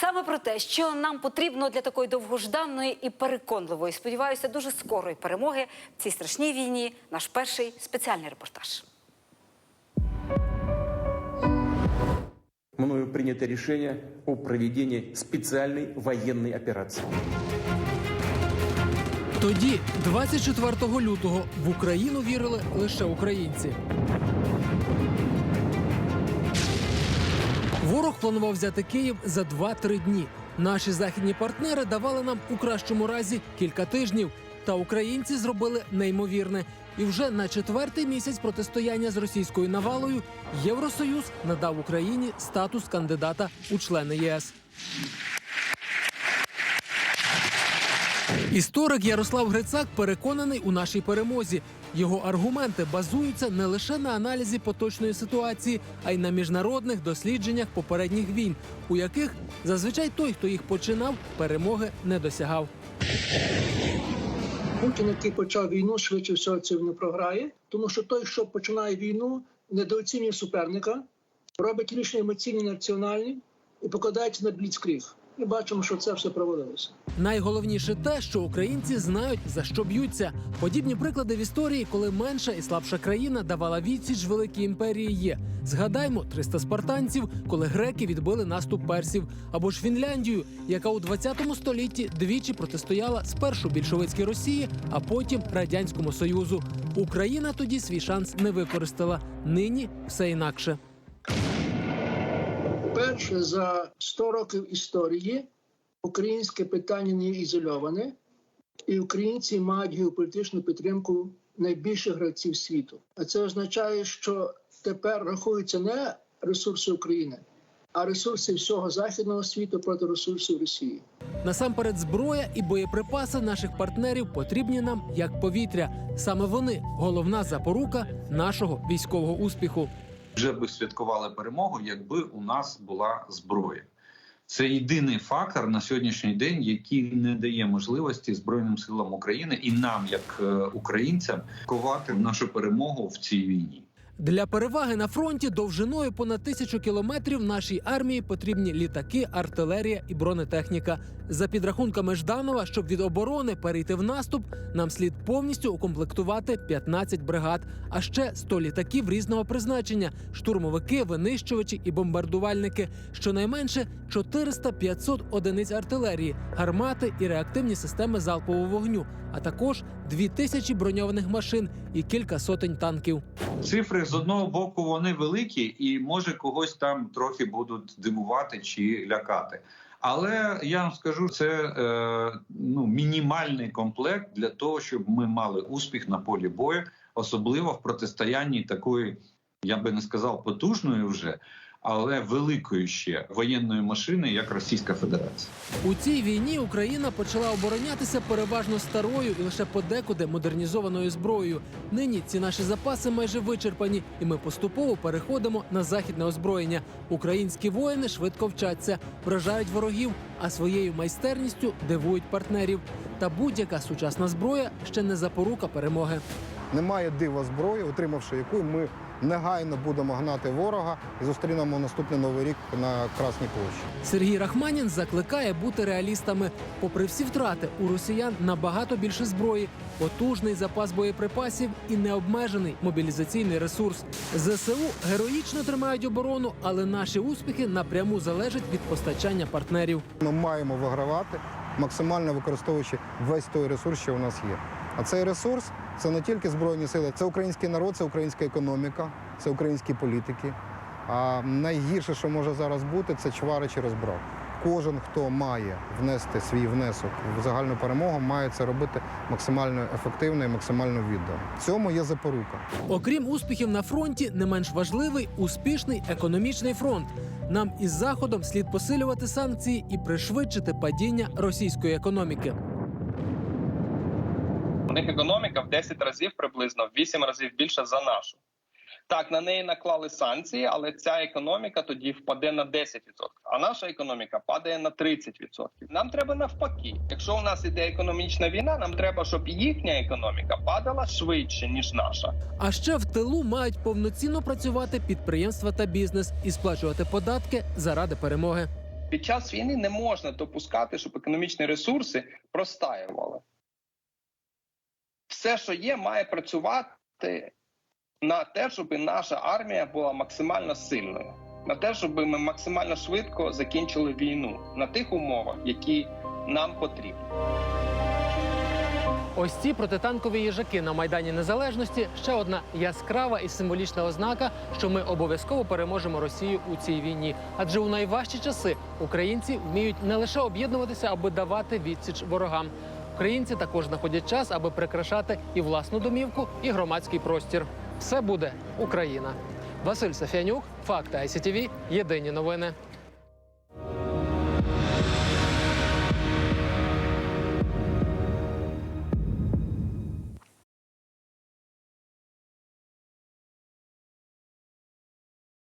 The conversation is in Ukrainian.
Саме про те, що нам потрібно для такої довгожданої і переконливої, сподіваюся, дуже скорої перемоги в цій страшній війні. Наш перший спеціальний репортаж. мною принято решение о проведении специальной военной операции. Тоді, 24 лютого, в Україну вірили лише українці. Ворог планував взяти Київ за 2-3 дні. Наші західні партнери давали нам у кращому разі кілька тижнів. Та українці зробили неймовірне. І вже на четвертий місяць протистояння з російською навалою Євросоюз надав Україні статус кандидата у члени ЄС. Історик Ярослав Грицак переконаний у нашій перемозі. Його аргументи базуються не лише на аналізі поточної ситуації, а й на міжнародних дослідженнях попередніх війн, у яких зазвичай той, хто їх починав, перемоги не досягав. Путін, який почав війну, швидше всього цього не програє, тому що той, що починає війну, недооцінює суперника, робить рішення емоційні національні і покладається на бліцкріг. І бачимо, що це все проводилося. Найголовніше те, що українці знають за що б'ються. Подібні приклади в історії, коли менша і слабша країна давала відсіч великій імперії. Є згадаймо 300 спартанців, коли греки відбили наступ персів, або ж Фінляндію, яка у 20 столітті двічі протистояла спершу більшовицькій Росії, а потім радянському союзу. Україна тоді свій шанс не використала. Нині все інакше. Перше за 100 років історії українське питання не ізольоване, і українці мають геополітичну підтримку найбільших гравців світу. А це означає, що тепер рахуються не ресурси України, а ресурси всього західного світу проти ресурсів Росії. Насамперед, зброя і боєприпаси наших партнерів потрібні нам як повітря. Саме вони головна запорука нашого військового успіху. Вже би святкували перемогу, якби у нас була зброя. Це єдиний фактор на сьогоднішній день, який не дає можливості Збройним силам України і нам, як е, українцям, ковати нашу перемогу в цій війні. Для переваги на фронті довжиною понад тисячу кілометрів нашій армії потрібні літаки, артилерія і бронетехніка. За підрахунками Жданова, щоб від оборони перейти в наступ, нам слід повністю укомплектувати 15 бригад, а ще 100 літаків різного призначення: штурмовики, винищувачі і бомбардувальники. Щонайменше 400-500 одиниць артилерії, гармати і реактивні системи залпового вогню, а також 2000 броньованих машин і кілька сотень танків. Цифри з одного боку вони великі, і може когось там трохи будуть дивувати чи лякати. Але я вам скажу, це е, ну мінімальний комплект для того, щоб ми мали успіх на полі бою, особливо в протистоянні такої, я би не сказав, потужної вже, але великої ще воєнної машини, як Російська Федерація. У цій війні Україна почала оборонятися переважно старою і лише подекуди модернізованою зброєю. Нині ці наші запаси майже вичерпані, і ми поступово переходимо на західне озброєння. Українські воїни швидко вчаться, вражають ворогів, а своєю майстерністю дивують партнерів. Та будь-яка сучасна зброя ще не запорука перемоги. Немає дива зброї, отримавши яку ми негайно будемо гнати ворога і зустрінемо наступний новий рік на Красній площі. Сергій Рахманін закликає бути реалістами. Попри всі втрати, у росіян набагато більше зброї, потужний запас боєприпасів і необмежений мобілізаційний ресурс. ЗСУ героїчно тримають оборону, але наші успіхи напряму залежать від постачання партнерів. Ми маємо вигравати, максимально використовуючи весь той ресурс, що у нас є. А цей ресурс це не тільки збройні сили, це український народ, це українська економіка, це українські політики. А найгірше, що може зараз бути, це чвари чи розбрат. Кожен, хто має внести свій внесок в загальну перемогу, має це робити максимально ефективно і максимально віддано. Цьому є запорука. Окрім успіхів на фронті, не менш важливий успішний економічний фронт. Нам із заходом слід посилювати санкції і пришвидшити падіння російської економіки. У них економіка в 10 разів приблизно в 8 разів більша за нашу. Так, на неї наклали санкції, але ця економіка тоді впаде на 10%, а наша економіка падає на 30%. Нам треба навпаки. Якщо у нас іде економічна війна, нам треба, щоб їхня економіка падала швидше ніж наша. А ще в тилу мають повноцінно працювати підприємства та бізнес і сплачувати податки заради перемоги. Під час війни не можна допускати, щоб економічні ресурси простаювали. Все, що є, має працювати на те, щоб наша армія була максимально сильною, на те, щоб ми максимально швидко закінчили війну на тих умовах, які нам потрібні. Ось ці протитанкові їжаки на майдані Незалежності ще одна яскрава і символічна ознака, що ми обов'язково переможемо Росію у цій війні. Адже у найважчі часи українці вміють не лише об'єднуватися, аби давати відсіч ворогам. Українці також знаходять час, аби прикрашати і власну домівку, і громадський простір. Все буде Україна. Василь Сафянюк, факти ICTV, Єдині новини.